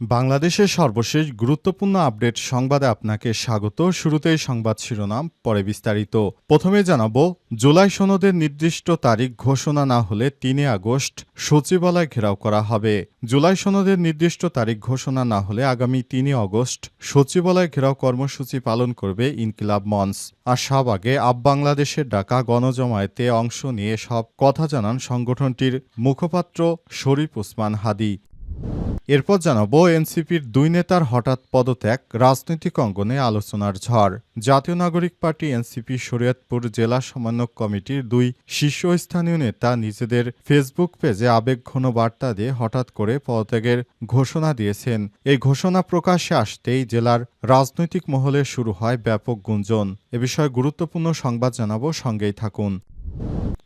বাংলাদেশের সর্বশেষ গুরুত্বপূর্ণ আপডেট সংবাদে আপনাকে স্বাগত। শুরুতেই সংবাদ শিরোনাম, পরে বিস্তারিত। প্রথমে জানাব, জুলাই সনদের নির্দিষ্ট তারিখ ঘোষণা না হলে তিনে আগস্ট সচিবালয় ঘেরাও করা হবে। জুলাই সনদের নির্দিষ্ট তারিখ ঘোষণা না হলে আগামী তিনই আগস্ট সচিবালয় ঘেরাও কর্মসূচি পালন করবে ইনকিলাব মঞ্চ। আর শাহবাগে আব বাংলাদেশের ডাকা গণজমায়েতে অংশ নিয়ে সব কথা জানান সংগঠনটির মুখপাত্র শরীফ ওসমান হাদি। এরপর জানাব এনসিপির দুই নেতার হঠাৎ পদত্যাগ, রাজনৈতিক অঙ্গনে আলোচনার ঝড়। জাতীয় নাগরিক পার্টি এনসিপি শরীয়তপুর জেলা সমন্বয়ক কমিটির দুই শীর্ষস্থানীয় নেতা নিজেদের ফেসবুক পেজে আবেগঘন বার্তা দিয়ে হঠাৎ করে পদত্যাগের ঘোষণা দিয়েছেন। এই ঘোষণা প্রকাশ্যে আসতেই জেলার রাজনৈতিক মহলে শুরু হয় ব্যাপক গুঞ্জন। এ বিষয়ে গুরুত্বপূর্ণ সংবাদ জানাব, সঙ্গেই থাকুন।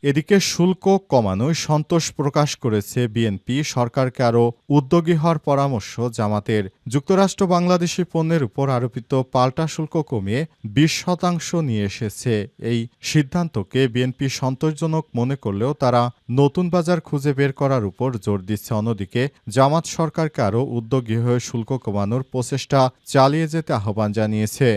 এদিকে শুল্ক কমানোয় সন্তোষ প্রকাশ করেছে বিএনপি। সরকারকে আরও উদ্যোগী হওয়ার পরামর্শ জামাতের। যুক্তরাষ্ট্র বাংলাদেশি পণ্যের উপর আরোপিত পাল্টা শুল্ক কমিয়ে বিশ শতাংশ নিয়ে এসেছে। এই সিদ্ধান্তকে বিএনপি সন্তোষজনক মনে করলেও তারা নতুন বাজার খুঁজে বের করার উপর জোর দিচ্ছে। অন্যদিকে জামাত সরকারকে আরও উদ্যোগী হয়ে শুল্ক কমানোর প্রচেষ্টা চালিয়ে যেতে আহ্বান জানিয়েছে।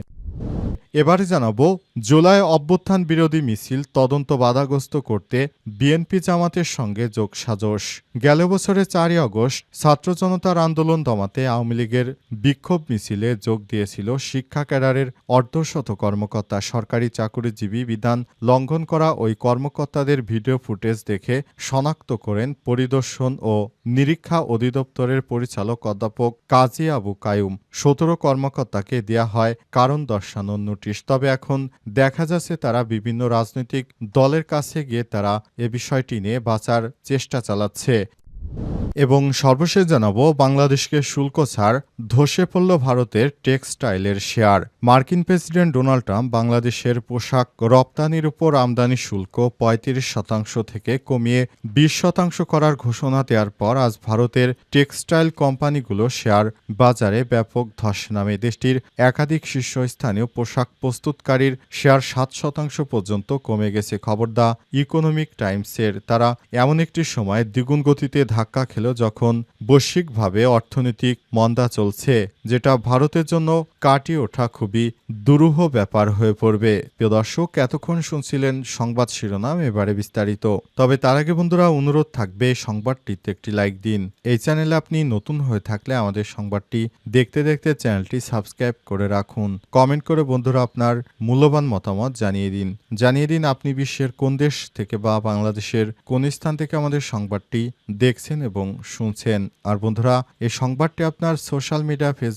এবারে জানাব, জুলাই অভ্যুত্থান বিরোধী মিছিল তদন্ত বাধাগ্রস্ত করতে বিএনপি জামাতের সঙ্গে যোগসাজশ গেল বছরে চারই আগস্ট ছাত্র জনতার আন্দোলন দমাতে আওয়ামী লীগের বিক্ষোভ মিছিলে যোগ দিয়েছিল শিক্ষা ক্যাডারের অর্ধশত কর্মকর্তা। সরকারি চাকুরিজীবী বিধান লঙ্ঘন করা ওই কর্মকর্তাদের ভিডিও ফুটেজ দেখে শনাক্ত করেন পরিদর্শন ও নিরীক্ষা অধিদপ্তরের পরিচালক অধ্যাপক কাজী আবু কায়ুম। সতেরো কর্মকর্তাকে দেয়া হয় কারণ দর্শানোর নোটিশ। তবে এখন দেখা যাচ্ছে তারা বিভিন্ন রাজনৈতিক দলের কাছে গিয়ে তারা এ বিষয়টি নিয়ে বাঁচার চেষ্টা চালাচ্ছে। এবং সর্বশেষ জানাব, বাংলাদেশকে শুল্ক ছাড়, ধসে পড়ল ভারতের টেক্সটাইলের শেয়ার। মার্কিন প্রেসিডেন্ট ডোনাল্ড ট্রাম্প বাংলাদেশের পোশাক রপ্তানির উপর আমদানি শুল্ক পঁয়ত্রিশ শতাংশ থেকে কমিয়ে বিশ শতাংশ করার ঘোষণা দেওয়ার পর আজ ভারতের টেক্সটাইল কোম্পানিগুলো শেয়ার বাজারে ব্যাপক ধস নামে দেশটির একাধিক শীর্ষস্থানীয় পোশাক প্রস্তুতকারীর শেয়ার সাত শতাংশ পর্যন্ত কমে গেছে, খবর দা ইকোনমিক টাইমসের। তারা এমন একটি সময় দ্বিগুণ গতিতে ধাক্কা খেল যখন বৈশ্বিকভাবে অর্থনৈতিক মন্দা চলছে যেটা ভারতের জন্য কাটিয়ে ওঠা খুবই দুরূহ ব্যাপার হয়ে পড়বে। প্রিয় দর্শক, এতক্ষণ শুনছিলেন সংবাদ শিরোনাম, এবারে বিস্তারিত। তবে তার আগে বন্ধুরা, অনুরোধ থাকবে সংবাদটিতে একটি লাইক দিন। এই চ্যানেলে আপনি নতুন হয়ে থাকলে আমাদের সংবাদটি দেখতে দেখতে চ্যানেলটি সাবস্ক্রাইব করে রাখুন। কমেন্ট করে বন্ধুরা আপনার মূল্যবান মতামত জানিয়ে দিন। জানিয়ে দিন আপনি বিশ্বের কোন দেশ থেকে বা বাংলাদেশের কোন স্থান থেকে আমাদের সংবাদটি দেখছেন এবং শুনছেন। আর বন্ধুরা, এই সংবাদটি আপনার সোশ্যাল মিডিয়া, ফেসবুকে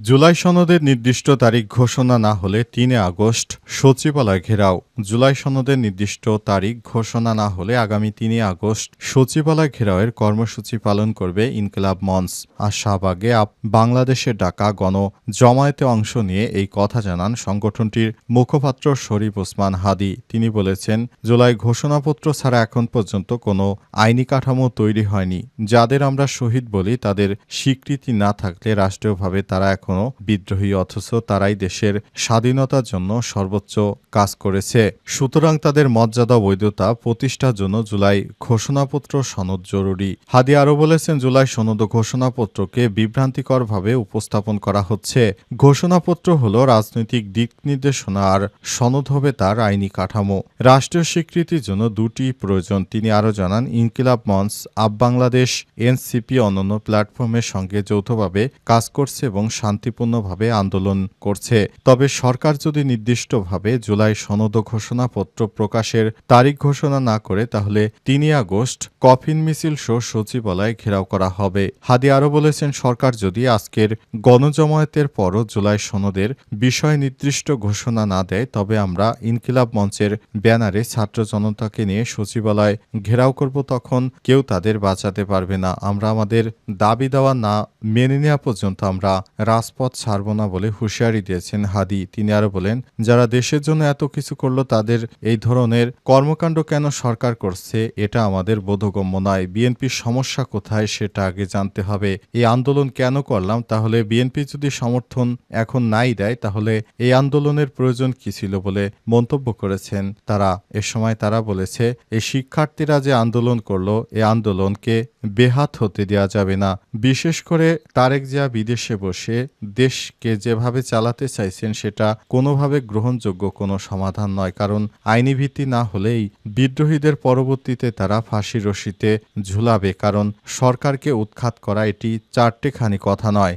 জুলাই সনদের নির্দিষ্ট তারিখ ঘোষণা না হলে তিনে আগস্ট সচিবালয় ঘেরাও। জুলাই সনদের নির্দিষ্ট তারিখ ঘোষণা না হলে আগামী তিনে আগস্ট সচিবালয় ঘেরাওয়ের কর্মসূচি পালন করবে ইনকিলাব মঞ্চ। আর শাহবাগে আপ বাংলাদেশের ডাকা গণ জমায়েতে অংশ নিয়ে এই কথা জানান সংগঠনটির মুখপাত্র শরীফ ওসমান হাদি। তিনি বলেছেন, জুলাই ঘোষণাপত্র ছাড়া এখন পর্যন্ত কোনো আইনি কাঠামো তৈরি হয়নি। যাদের আমরা শহীদ বলি তাদের স্বীকৃতি না থাকলে রাষ্ট্রীয়ভাবে তারা এখনও বিদ্রোহী, অথচ তারাই দেশের স্বাধীনতার জন্য সর্বোচ্চ কাজ করেছে। সুতরাং তাদের মর্যাদা বৈধতা প্রতিষ্ঠার জন্য জুলাই ঘোষণাপত্র সনদ জরুরি। হাদি আরও বলেছেন, জুলাই সনদ ঘোষণাপত্রকে বিভ্রান্তিকরভাবে উপস্থাপন করা হচ্ছে। ঘোষণাপত্র হল রাজনৈতিক দিক নির্দেশনা আর সনদ হবে তার আইনি কাঠামো। রাষ্ট্রীয় স্বীকৃতির জন্য দুটি প্রয়োজন, তিনি আরও জানান, ইনকিলাব মঞ্চ আব বাংলাদেশ, এনসিপি অন্যান্য প্ল্যাটফর্মের সঙ্গে যৌথভাবে কাজ করছে। এবং শান্তিপূর্ণভাবে আন্দোলন করছে। তবে সরকার যদি নির্দিষ্টভাবে জুলাই সনদ ঘোষণাপত্র প্রকাশের তারিখ ঘোষণা না করে, তাহলে তিনই আগস্ট কফিন মিছিল সহ সচিবালয় ঘেরাও করা হবে। হাদি আরও বলেছেন, সরকার যদি আজকের গণজমায়েতের পরও জুলাই সনদের বিষয় নির্দিষ্ট ঘোষণা না দেয়, তবে আমরা ইনকিলাব মঞ্চের ব্যানারে ছাত্র জনতাকে নিয়ে সচিবালয় ঘেরাও করব, তখন কেউ তাদের বাঁচাতে পারবে না। আমরা আমাদের দাবি দেওয়া না মেনে নেওয়া পর্যন্ত আমরা রাজপথ ছাড়ব না বলে হুঁশিয়ারি দিয়েছেন হাদি। তিনি আরও বলেন, যারা দেশের জন্য এত কিছু করল, তাদের এই ধরনের কর্মকাণ্ড কেন সরকার করছে, এটা আমাদের বোধগম্য নয়। বিএনপির সমস্যা কোথায়, সেটা আগে জানতে হবে। এই আন্দোলন কেন করলাম? তাহলে বিএনপি যদি সমর্থন এখন নাই দেয়, তাহলে এই আন্দোলনের প্রয়োজন কি ছিল বলে মন্তব্য করেছেন তারা। এ সময় তারা বলেছে, এই শিক্ষার্থীরা যে আন্দোলন করল এই আন্দোলনকে বেহাত হতে দেওয়া যাবে না। বিশেষ করে তারেক জিয়া বিদেশে বসে দেশকে যেভাবে চালাতে চাইছেন, সেটা কোনোভাবে গ্রহণযোগ্য কোনো সমাধান নয়। কারণ আইনি ভিত্তি না হলেই বিদ্রোহীদের পরবর্তীতে তারা ফাঁসি রশিতে ঝুলাবে। কারণ সরকারকে উৎখাত করা এটি চারটেখানি কথা নয়।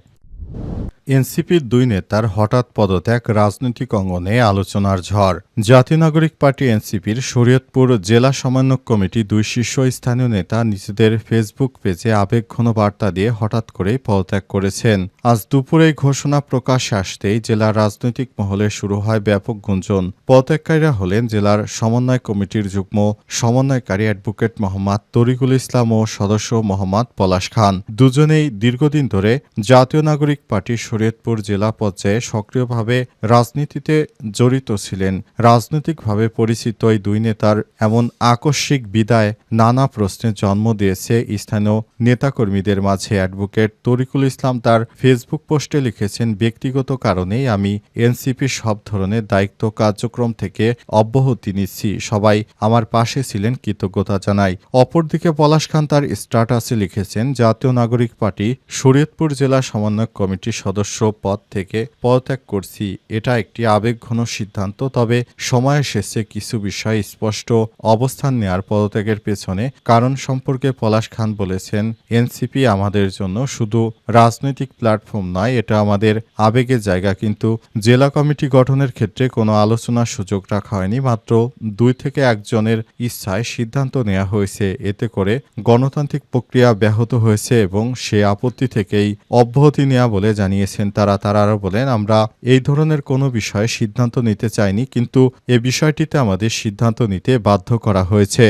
এনসিপির দুই নেতার হঠাৎ পদত্যাগ রাজনৈতিক অঙ্গনে আলোচনার ঝড়। জাতীয় নাগরিক পার্টি এনসিপির শরীয়তপুর জেলা সমন্বয় কমিটি দুই শীর্ষস্থানীয় নেতা নিজেদের ফেসবুক পেজে আবেগঘন বার্তা দিয়ে হঠাৎ করেই পদত্যাগ করেছেন। আজ দুপুরে ঘোষণা প্রকাশ্যে আসতেই জেলার রাজনৈতিক মহলে শুরু হয় ব্যাপক গুঞ্জন। পদত্যাগকারীরা হলেন জেলার সমন্বয় কমিটির যুগ্ম সমন্বয়কারী অ্যাডভোকেট মোহাম্মদ তরিকুল ইসলাম ও সদস্য মোহাম্মদ পলাশ খান। দুজনেই দীর্ঘদিন ধরে জাতীয় নাগরিক পার্টির শরীয়তপুর জেলা পর্যায়ে সক্রিয়ভাবে রাজনীতিতে জড়িত ছিলেন। রাজনৈতিকভাবে পরিচিত এই দুই নেতার এমন আকস্মিক বিদায় নানা প্রশ্নের জন্ম দিয়েছে স্থানীয় নেতাকর্মীদের মাঝে। অ্যাডভোকেট তরিকুল ইসলাম তার ফেসবুক পোস্টে লিখেছেন, ব্যক্তিগত কারণেই আমি এনসিপির সব ধরনের দায়িত্ব কার্যক্রম থেকে অব্যাহতি নিচ্ছি। সবাই আমার পাশে ছিলেন, কৃতজ্ঞতা জানাই। অপরদিকে পলাশ খান তার স্ট্যাটাসে লিখেছেন, জাতীয় নাগরিক পার্টি শরীয়তপুর জেলা সমন্বয় কমিটির সদস্য পদ থেকে পদত্যাগ করছি, এটা একটি আবেগঘন সিদ্ধান্ত। তবে সময় এসেছে কিছু বিষয় স্পষ্ট অবস্থান নেয়ার পদত্যাগের পেছনে। কারণ সম্পর্কে পলাশ খান বলেছেন, এনসিপি আমাদের জন্য শুধু রাজনৈতিক প্ল্যাটফর্ম নয়, এটা আমাদের আবেগের জায়গা। কিন্তু জেলা কমিটি গঠনের ক্ষেত্রে কোনো আলোচনার সুযোগ রাখা হয়নি, মাত্র দুই থেকে একজনের ইচ্ছায় সিদ্ধান্ত নেওয়া হয়েছে। এতে করে গণতান্ত্রিক প্রক্রিয়া ব্যাহত হয়েছে এবং সে আপত্তি থেকেই অব্যাহতি নেওয়া বলে জানিয়েছেন তারা তারা আরও বলেন, আমরা এই ধরনের কোনো বিষয়ে সিদ্ধান্ত নিতে চাইনি, কিন্তু এ বিষয়টিতে আমাদের সিদ্ধান্ত নিতে বাধ্য করা হয়েছে।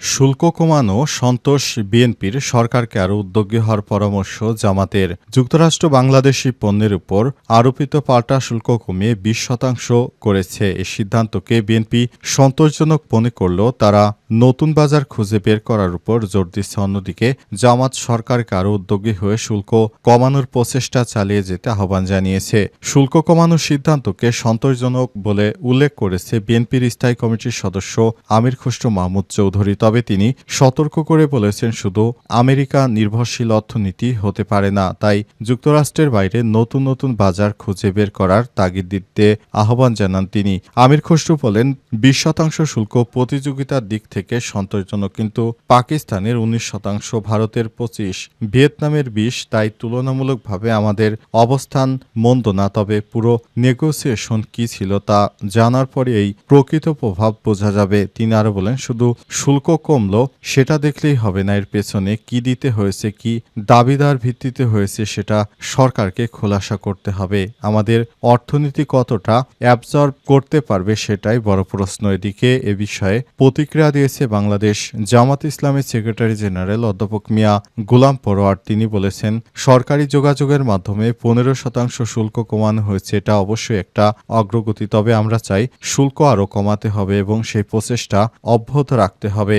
শুল্ক কমানো সন্তোষ বিএনপির সরকারকে আরও উদ্যোগী হওয়ার পরামর্শ জামাতের। যুক্তরাষ্ট্র বাংলাদেশি পণ্যের উপর আরোপিত পাল্টা শুল্ক কমিয়ে বিশ শতাংশ করেছে। এ সিদ্ধান্তকে বিএনপি সন্তোষজনক মনে করলেও তারা নতুন বাজার খুঁজে বের করার উপর জোর দিচ্ছে। অন্যদিকে জামাত সরকারকে আরও উদ্যোগী হয়ে শুল্ক কমানোর প্রচেষ্টা চালিয়ে যেতে আহ্বান জানিয়েছে। শুল্ক কমানোর সিদ্ধান্তকে সন্তোষজনক বলে উল্লেখ করেছে বিএনপির স্থায়ী কমিটির সদস্য আমির খুসরো মাহমুদ চৌধুরী। তবে তিনি সতর্ক করে বলেছেন শুধু আমেরিকা নির্ভরশীল অর্থনীতি হতে পারে না, তাই যুক্তরাষ্ট্রের বাইরে নতুন নতুন বাজার খুঁজে বের করার তাগিদ দিতে আহ্বান জানান তিনি। আমির খসরু বলেন, বিশ শতাংশ শুল্ক প্রতিযোগিতার দিক থেকে সন্তোষজনক, কিন্তু পাকিস্তানের উনিশ শতাংশ, ভারতের পঁচিশ, ভিয়েতনামের বিশ, তাই তুলনামূলকভাবে আমাদের অবস্থান মন্দ না, তবে পুরো নেগোসিয়েশন কি ছিল তা জানার পরে এই প্রকৃত প্রভাব বোঝা যাবে। তিনি আরও বলেন, শুধু শুল্ক কমলো, সেটা দেখলেই হবে না এর পেছনে কি দিতে হয়েছে, কি দাবিদার ভিত্তিতে হয়েছে, সেটা সরকারকে খোলাসা করতে হবে। আমাদের অর্থনীতি কতটা অ্যাবজর্ব করতে পারবে সেটাই বড় প্রশ্ন। এদিকে এ বিষয়ে প্রতিক্রিয়া দিয়েছে বাংলাদেশ জামাত ইসলামের সেক্রেটারি জেনারেল অধ্যাপক মিয়া গোলাম পরোয়ার। তিনি বলেছেন, সরকারি যোগাযোগের মাধ্যমে পনেরো শতাংশ শুল্ক কমানো হয়েছে, এটা অবশ্যই একটা অগ্রগতি। তবে আমরা চাই শুল্ক আরও কমাতে হবে এবং সেই প্রচেষ্টা অব্যাহত রাখতে হবে।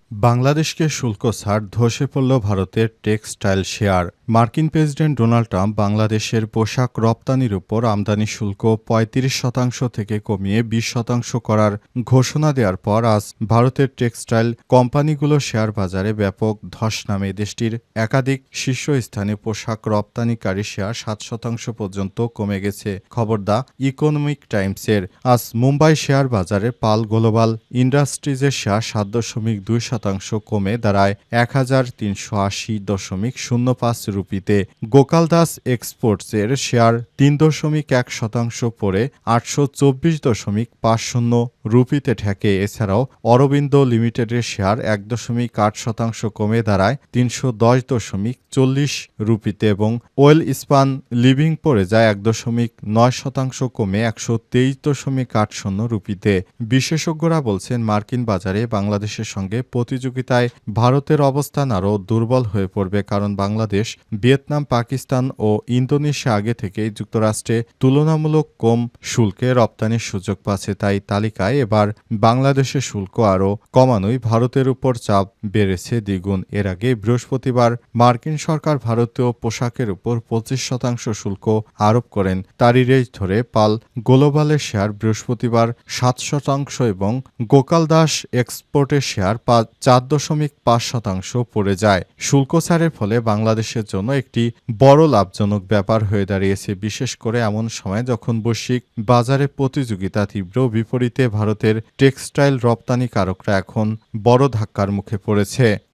বাংলাদেশকে শুল্ক ছাড় ধসে পড়ল ভারতের টেক্সটাইল শেয়ার। মার্কিন প্রেসিডেন্ট ডোনাল্ড ট্রাম্প বাংলাদেশের পোশাক রপ্তানির উপর আমদানি শুল্ক পঁয়ত্রিশ শতাংশ থেকে কমিয়ে বিশ শতাংশ করার ঘোষণা দেওয়ার পর আজ ভারতের টেক্সটাইল কোম্পানিগুলো শেয়ার বাজারে ব্যাপক ধস নামে দেশটির একাধিক শীর্ষস্থানে পোশাক রপ্তানিকারী শেয়ার সাত শতাংশ পর্যন্ত কমে গেছে, খবর দা ইকোনমিক টাইমসের। আজ মুম্বাই শেয়ার বাজারে পাল গ্লোবাল ইন্ডাস্ট্রিজের শেয়ার সাত দশমিক দুই শতাংশ কমে দাঁড়ায় এক হাজার তিনশো আশি দশমিক শূন্য পাঁচ রুপিতে। গোকাল দাস এক্সপোর্টসের শেয়ার তিন দশমিক এক শতাংশ পড়ে আটশো চব্বিশ দশমিক পাঁচ শূন্য রুপিতে ঠেকে। এছাড়াও অরবিন্দ লিমিটেডের শেয়ার এক দশমিক আট শতাংশ কমে দাঁড়ায় তিনশো দশ দশমিক চল্লিশ রুপিতে এবং ওয়েল ইস্পান লিভিং পড়ে যায় এক দশমিক নয় শতাংশ কমে একশো তেইশ দশমিক আট শূন্য রুপিতে। বিশেষজ্ঞরা বলছেন, মার্কিন বাজারে বাংলাদেশের সঙ্গে প্রতিযোগিতায় ভারতের অবস্থান আরও দুর্বল হয়ে পড়বে কারণ বাংলাদেশ, ভিয়েতনাম, পাকিস্তান ও ইন্দোনেশিয়া আগে থেকেই যুক্তরাষ্ট্রে তুলনামূলক কম শুল্কে রপ্তানির সুযোগ পাচ্ছে। তাই তালিকায় এবার বাংলাদেশের শুল্ক আরও কমানোই ভারতের উপর চাপ বেড়েছে দ্বিগুণ। এর আগে বৃহস্পতিবার মার্কিন সরকার ভারতীয় পোশাকের উপর পঁচিশ শতাংশ শুল্ক আরোপ করেন। তারই রেজ ধরে পাল গ্লোবালের শেয়ার বৃহস্পতিবার সাত শতাংশ এবং গোকাল দাস এক্সপোর্টের শেয়ার পাঁচ চার দশমিক পাঁচ শতাংশ পড়ে যায়। শুল্ক ছাড়ের ফলে বাংলাদেশের জন্য একটি বড় লাভজনক ব্যাপার হয়ে দাঁড়িয়েছে, বিশেষ করে এমন সময় যখন বৈশ্বিক বাজারে প্রতিযোগিতা তীব্র বিপরীতে ভারতের টেক্সটাইল রপ্তানিকারকরা এখন বড় ধাক্কার মুখে পড়েছে।